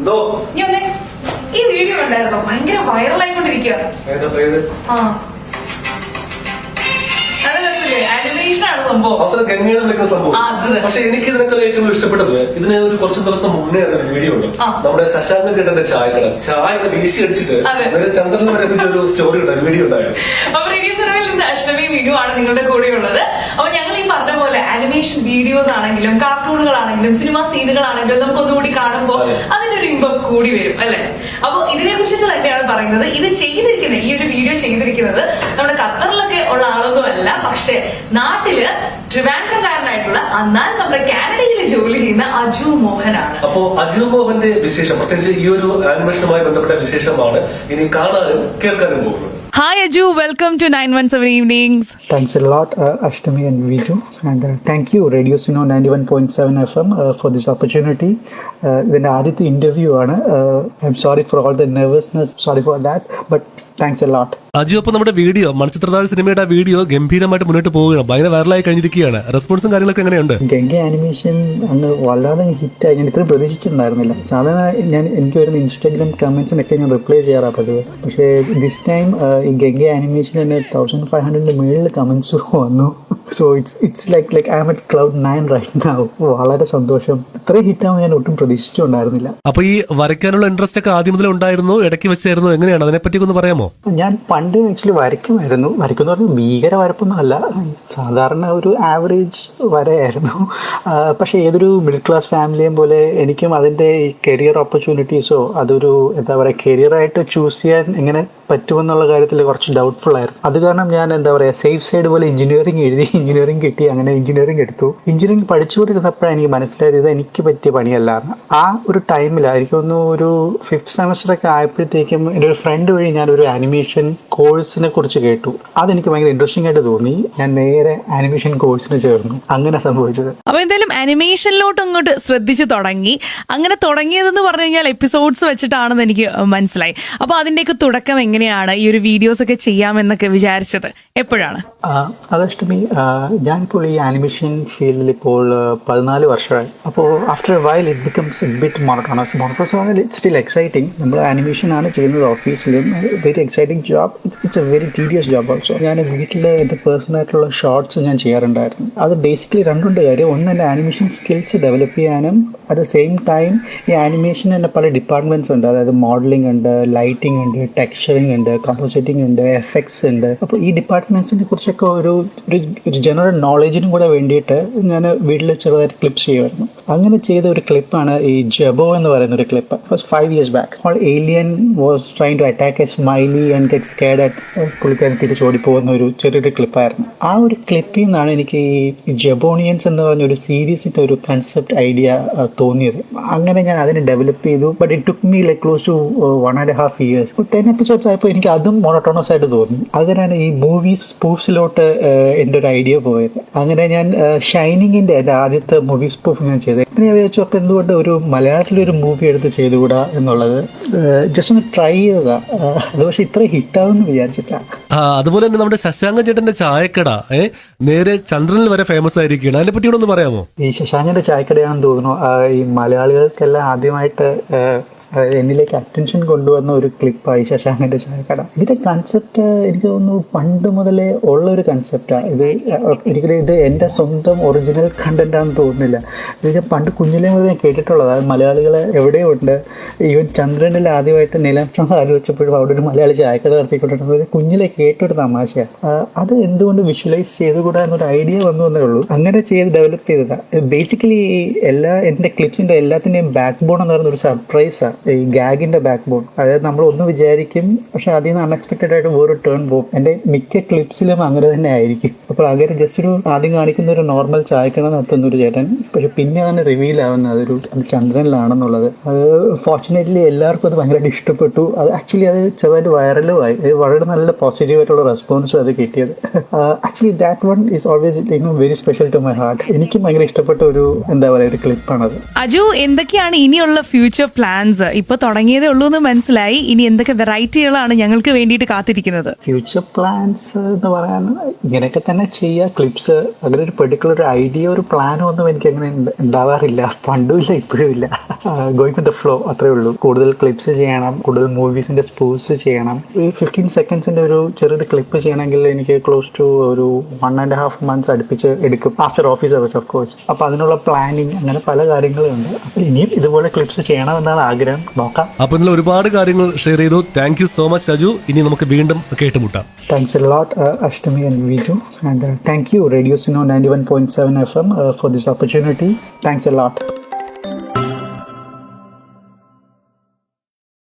എന്തോ നീ വന്നേ. ഈ വീഡിയോ ഉണ്ടായിരുന്നോ ഭയങ്കര വൈറലായിക്കൊണ്ടിരിക്കുക ആ. നല്ല രസമില്ലേ? ആനിമേഷൻ ആണ് സംഭവം. അവസരം തന്നെ. പക്ഷെ എനിക്ക് ഇതിനൊക്കെ ഏറ്റവും ഇഷ്ടപ്പെട്ടത് ഇതിന് ഒരു കുറച്ച് ദിവസം മുന്നേ ഒരു വീഡിയോ ഉണ്ട്. ആ. നമ്മുടെ ശശാങ്കൻ ചേട്ടന്റെ ചായക്കട. ചായ വീശി അടിച്ചിട്ട് അതെ. നേരെ ചന്ദ്രനിൽ വരെ എത്തിച്ച ഒരു സ്റ്റോറി ഉണ്ടായിരുന്നു വീഡിയോ ഉണ്ടായിരുന്നു. അപ്പൊ വിനു ആണ് നിങ്ങളുടെ കൂടെ ഉള്ളത്. അപ്പൊ ഞങ്ങൾ ഈ പറഞ്ഞ പോലെ ആനിമേഷൻ വീഡിയോസ് ആണെങ്കിലും കാർട്ടൂണുകളാണെങ്കിലും സിനിമ സീനുകളാണെങ്കിലും നമുക്ക് ഒന്നുകൂടി കാണുമ്പോൾ അതിനൊരു അതിന്റെ ഒരു ഇമ്പം കൂടി വരും അല്ലെ? അപ്പൊ ഇതിനെ കുറിച്ചിട്ട് തന്നെയാണ് പറയുന്നത്. ഇത് ചെയ്തിരിക്കുന്നത് ഈ ഒരു വീഡിയോ ചെയ്തിരിക്കുന്നത് നമ്മുടെ ഖത്തറിലൊക്കെ ഉള്ള ആളൊന്നും അല്ല പക്ഷെ നാട്ടിൽ ട്രിവാൻഡ്രംകാരനായിട്ടുള്ള എന്നാൽ നമ്മുടെ കാനഡയിൽ ജോലി ചെയ്യുന്ന അജു മോഹനാണ്. അപ്പോ അജു മോഹന്റെ വിശേഷം പ്രത്യേകിച്ച് ഈ ഒരു ആനിമേഷനുമായി ബന്ധപ്പെട്ട വിശേഷമാണ് ഇനി കാണാനും കേൾക്കാനും പോകുന്നത്. Welcome to nine one seven evenings Thanks a lot, uh, Ashtami and Viju. And uh, thank you, Radio Sino 91.7 FM, uh, for this opportunity. Uh, ഇതിന്റെ ആദ്യത്തെ ഇന്റർവ്യൂ ആണ്. Uh, I'm sorry for all the nervousness, sorry for that but thanks a Aju അപ്പൊ നമ്മുടെ video മണിച്ചിത്രതാഴ് സിനിമയുടെ video ഗംഭീരമായിട്ട് മുന്നോട്ട് പോവുകയാണ്. ഭയങ്കര വൈറലായി കഴിഞ്ഞിരിക്കുകയാണ്. റെസ്പോൺസും കാര്യങ്ങളൊക്കെ എങ്ങനെയുണ്ട്? ഗംഗ ആനിമേഷൻ അങ്ങ് വല്ലാതെ ഹിറ്റ് ആയി. ഞാൻ ഇത്രയും പ്രതീക്ഷിച്ചിട്ടുണ്ടായിരുന്നില്ല. സാധാരണ ഞാൻ എനിക്ക് വരുന്ന ഇൻസ്റ്റാഗ്രാം കമന്റ്സിനൊക്കെ ഞാൻ റിപ്ലൈ ചെയ്യാറാ പതിവ്. പക്ഷേ ദിസ് ടൈം ഈ ഗംഗ ആനിമേഷൻ തന്നെ തൗസൻഡ് ഫൈവ് ഹൺഡ്രഡിന്റെ മുകളിൽ കമന്റ്സ് വന്നു. So it's it's like like I'm at cloud nine right now വളരെ സന്തോഷം. ഇത്രയും ഹിറ്റാവും ഞാൻ ഒട്ടും പ്രതീക്ഷിച്ചുണ്ടായിരുന്നില്ല അപ്പൊ ഈ വരയ്ക്കാനുള്ള ഇൻട്രസ്റ്റ് ഒക്കെ ആദ്യം മുതൽ ഉണ്ടായിരുന്നു ഇടയ്ക്ക് വെച്ചായിരുന്നു എങ്ങനെയാണ്? അതിനെപ്പറ്റി ഒന്ന് പറയാമോ? ഞാൻ പണ്ട് ആക്ച്വലി വരയ്ക്കുമായിരുന്നു. വരയ്ക്കുന്ന പറഞ്ഞാൽ ഭീകര വരപ്പൊന്നും അല്ല സാധാരണ ഒരു ആവറേജ് വരയായിരുന്നു. പക്ഷെ ഏതൊരു മിഡിൽ ക്ലാസ് ഫാമിലിയും പോലെ എനിക്കും അതിന്റെ ഈ കരിയർ ഓപ്പർച്യൂണിറ്റീസോ അതൊരു എന്താ പറയുക കരിയറായിട്ട് ചൂസ് ചെയ്യാൻ എങ്ങനെ പറ്റുമെന്നുള്ള കാര്യത്തിൽ കുറച്ച് ഡൗട്ട്ഫുൾ ആയിരുന്നു. അത് കാരണം ഞാൻ എന്താ പറയുക സേഫ് സൈഡ് പോലെ എഞ്ചിനീയറിംഗ് എഴുതി എഞ്ചിനീയറിംഗ് കിട്ടി അങ്ങനെ എഞ്ചിനീയറിംഗ് എടുത്തു. എഞ്ചിനീയറിംഗ് പഠിച്ചുകൊണ്ടിരുന്നപ്പോഴാണ് എനിക്ക് മനസ്സിലായത് ഇത് എനിക്ക് പറ്റിയ പണിയല്ല. ആ ഒരു ടൈമിലായിരിക്കും ഒന്ന് ഒരു ഫിഫ്ത് സെമസ്റ്റർ ഒക്കെ ആയപ്പോഴത്തേക്കും എന്റെ ഒരു ഫ്രണ്ട് വഴി ഞാൻ ഒരു ആനിമേഷൻ കോഴ്സിനെ കുറിച്ച് കേട്ടു. അതെനിക്ക് ഭയങ്കര ഇൻട്രസ്റ്റിംഗ് ആയിട്ട് തോന്നി. ഞാൻ നേരെ ആനിമേഷൻ കോഴ്സിന് ചേർന്നു. അങ്ങനെ സംഭവിച്ചത്. അപ്പൊ എന്തായാലും അനിമേഷനിലോട്ട് അങ്ങോട്ട് ശ്രദ്ധിച്ചു തുടങ്ങി. അങ്ങനെ തുടങ്ങിയതെന്ന് പറഞ്ഞു കഴിഞ്ഞാൽ എപ്പിസോഡ്സ് വെച്ചിട്ടാണെന്ന് എനിക്ക് മനസ്സിലായി. അപ്പൊ അതിന്റെയൊക്കെ തുടക്കം എങ്ങനെയാണ്? ഈ ഒരു വീഡിയോസ് ഒക്കെ ചെയ്യാമെന്നൊക്കെ വിചാരിച്ചത് എപ്പോഴാണ്? അതഷ്ടമി. ഞാനിപ്പോൾ ഈ ആനിമേഷൻ ഫീൽഡിൽ ഇപ്പോൾ ആ, പതിനാല് വർഷമായി. അപ്പോൾ after while it becomes bit monotonous monotonous ആണ് ഇറ്റ് സ്റ്റിൽ എക്സൈറ്റിംഗ് നമ്മൾ ആനിമേഷൻ ആണ് ചെയ്യുന്നത് ഓഫീസിലും very exciting job it's a very tedious job also ഞാൻ വീട്ടിൽ എന്റെ പേഴ്സണലായിട്ടുള്ള ഷോർട്സ് ഞാൻ ചെയ്യാറുണ്ടായിരുന്നു. അത് ബേസിക്കലി രണ്ടുണ്ട് കാര്യം. ഒന്ന് എന്റെ ആനിമേഷൻ സ്കിൽസ് ഡെവലപ്പ് ചെയ്യാനും അറ്റ് ദ സെയിം ടൈം ഈ ആനിമേഷൻ തന്നെ പല ഡിപ്പാർട്ട്മെന്റ്സ് ഉണ്ട്. അതായത് മോഡലിംഗ് ഉണ്ട് ലൈറ്റിംഗ് ഉണ്ട് ടെക്സ്ചറിംഗ് ഉണ്ട് കമ്പോസിറ്റിംഗ് ഉണ്ട് എഫക്ട്സ് ഉണ്ട്. അപ്പോൾ ഈ ഡിപ്പാർട്ട്മെന്റ്സിനെ കുറിച്ചൊക്കെ ഒരു- ഒരു ജനറൽ നോളജിനും കൂടെ വേണ്ടിയിട്ട് ഞാൻ വീട്ടിൽ ചെറുതായിട്ട് ക്ലിപ്പ് ചെയ്യുമായിരുന്നു. അങ്ങനെ ചെയ്ത ഒരു ക്ലിപ്പാണ് ഈ ജബോ എന്ന് പറയുന്ന ഒരു clip five years back all alien was try to attack a smiley and get scared at പുള്ളിക്കാരൻ തിരിച്ച് ഓടിപ്പോകുന്ന ഒരു ചെറിയൊരു ക്ലിപ്പായിരുന്നു ആ ഒരു ക്ലിപ്പിൽ നിന്നാണ് എനിക്ക് ഈ ജബോണിയൻസ് എന്ന് പറഞ്ഞ ഒരു സീരീസിന്റെ ഒരു കൺസെപ്റ്റ് ഐഡിയ തോന്നിയത്. അങ്ങനെ ഞാൻ അതിനെ ഡെവലപ്പ് ചെയ്തു. But it took me like close to one and half years ten episodes ആയപ്പോൾ എനിക്ക് അതും മൊണോട്ടോണസ് ആയിട്ട് തോന്നി. അങ്ങനെയാണ് ഈ മൂവീസ് സ്പൂഫ്സിലോട്ട് എന്റെ ഒരു ഐഡിയ പോയത്. അങ്ങനെ ഞാൻ ഷൈനിങ്ങിന്റെ എന്റെ ആദ്യത്തെ മൂവി സ്പൂഫ് ഞാൻ ചെയ്തത്. പിന്നെ ഞാൻ വിചാരിച്ചു അപ്പോൾ എന്തുകൊണ്ട് ഒരു മലയാളത്തിലൊരു മൂവി എടുത്ത് ചെയ്തുകൂടാ എന്നുള്ളത്? ജസ്റ്റ് ഒന്ന് ട്രൈ ചെയ്തതാ. അത് പക്ഷെ ഇത്ര ഹിറ്റാവുമെന്ന് വിചാരിച്ചിട്ടാ അതുപോലെ തന്നെ നമ്മുടെ ശശാങ്ക ചേട്ടന്റെ ചായക്കട ഏ നേരെ ചന്ദ്രനിൽ വരെ ഫേമസ് ആയിരിക്കുകയാണ്. അതിനെ പറ്റി ഒന്ന് പറയാമോ? ഈ ശശാങ്കന്റെ ചായക്കടയാണെന്ന് തോന്നുന്നു ഈ മലയാളികൾക്കെല്ലാം ആദ്യമായിട്ട് ആ, എന്നിലേക്ക് അറ്റൻഷൻ കൊണ്ടുവന്ന ഒരു ക്ലിപ്പായി ശശാങ്കന്റെ ചായക്കട. ഇതിന്റെ കൺസെപ്റ്റ് എനിക്ക് തോന്നുന്നു പണ്ട് മുതലേ ഉള്ള ഒരു കൺസെപ്റ്റാണ് ഇത് ഒരിക്കലും ഇത് എന്റെ സ്വന്തം ഒറിജിനൽ കണ്ടന്റാണെന്ന് തോന്നുന്നില്ല. ഇത് പണ്ട് കുഞ്ഞിലേ മുതൽ ഞാൻ കേട്ടിട്ടുള്ളത് അതായത് മലയാളികൾ എവിടെയുണ്ട്? ഈവൻ ചന്ദ്രനിൽ ആദ്യമായിട്ട് നിലം ആലോചിച്ചപ്പോഴും അവിടെ ഒരു മലയാളി ചായക്കട നടത്തിക്കൊണ്ടിരുന്നത് കുഞ്ഞിലെ കേട്ടൊരു തമാശയാണ്. അത് എന്തുകൊണ്ട് വിഷ്വലൈസ് ചെയ്തുകൂടാ എന്നൊരു ഐഡിയ വന്നു എന്നേ ഉള്ളൂ. അങ്ങനെ ചെയ്ത് ഡെവലപ്പ് ചെയ്തതാണ് ബേസിക്കലി എല്ലാ എന്റെ ക്ലിപ്സിന്റെ എല്ലാത്തിന്റെയും ബാക്ക് ബോൺ എന്ന് പറയുന്ന ഒരു സർപ്രൈസാണ് ഈ ഗാഗിന്റെ ബാക്ക് ബോൺ അതായത് നമ്മൾ ഒന്ന് വിചാരിക്കും പക്ഷെ അതിൽ നിന്ന് അൺഎക്സ്പെക്റ്റഡ് ആയിട്ട് വേറെ ടേൺ പോകും. എന്റെ മിക്ക ക്ലിപ്സിലും അങ്ങനെ തന്നെ ആയിരിക്കും. അപ്പോൾ അങ്ങനെ ജസ്റ്റ് ഒരു ആദ്യം കാണിക്കുന്ന ഒരു നോർമൽ ചായക്കണ നടത്തുന്ന ഒരു ചേട്ടൻ. പക്ഷെ പിന്നെ തന്നെ റിവീൽ ആവുന്നത് അതൊരു അത് ചന്ദ്രനിലാണെന്നുള്ളത്. അത് ഫോർച്ചുനേറ്റ്ലി എല്ലാവർക്കും അത് ഭയങ്കരമായിട്ട് ഇഷ്ടപ്പെട്ടു. അത് ആക്ച്വലി അത് ചെറുതായിട്ട് വൈറലും ആയി. വളരെ നല്ല പോസിറ്റീവ് ആയിട്ടുള്ള റെസ്പോൺസും അത് കിട്ടിയത്. Actually that one is always you very special to my heart എനിക്കും ഭയങ്കര ഇഷ്ടപ്പെട്ട ഒരു എന്താ പറയുക ഒരു ക്ലിപ്പാണത് അജു എന്തൊക്കെയാണ് ഇനിയുള്ള ഫ്യൂച്ചർ പ്ലാൻസ് ഇപ്പൊ തുടങ്ങിയതേ ഉള്ളൂ എന്ന് മനസ്സിലായി. ഇനി എന്തൊക്കെ വെറൈറ്റികളാണ് ഞങ്ങൾക്ക് വേണ്ടിയിട്ട് കാത്തിരിക്കുന്നത്? ഫ്യൂച്ചർ പ്ലാൻസ് എന്ന് പറയാൻ ഇങ്ങനെയൊക്കെ തന്നെ ചെയ്യാ. ക്ലിപ്സ് അങ്ങനെ ഒരു പെർട്ടിക്കുലർ ഒരു ഐഡിയ ഒരു പ്ലാനോ ഒന്നും എനിക്ക് അങ്ങനെ ഉണ്ടാവാറില്ല പണ്ടും ഇല്ല ഇപ്പോഴും ഇല്ല. ഗോയിങ് വിത്ത് ദ ഫ്ലോ അത്രേ ഉള്ളൂ. കൂടുതൽ ക്ലിപ്സ് ചെയ്യണം കൂടുതൽ മൂവീസിന്റെ സ്പോർട്സ് ചെയ്യണം. ഫിഫ്റ്റീൻ സെക്കൻഡ്സിന്റെ ഒരു ചെറിയൊരു ക്ലിപ്പ് ചെയ്യണമെങ്കിൽ എനിക്ക് ക്ലോസ് ടു ഒരു വൺ ആൻഡ് ഹാഫ് മന്ത്സ് അടുപ്പിച്ച് എടുക്കും. After office hours of course അപ്പൊ അതിനുള്ള പ്ലാനിങ് അങ്ങനെ പല കാര്യങ്ങളും ഉണ്ട് ഇനിയും ഇതുപോലെ ക്ലിപ്സ് ചെയ്യണമെന്നാണ് ആഗ്രഹം. നോക്കാം അപ്പൊ ഇന്നലെ ഒരുപാട് കാര്യങ്ങൾ ഷെയർ ചെയ്തു thank you so much Saju ഇനി നമുക്ക് വീണ്ടും കേട്ടുമുട്ടാം a lot, uh, Ashtami and Viju. And uh, thank you, Radio Sino 91.7 FM, uh, for this opportunity. Thanks a lot.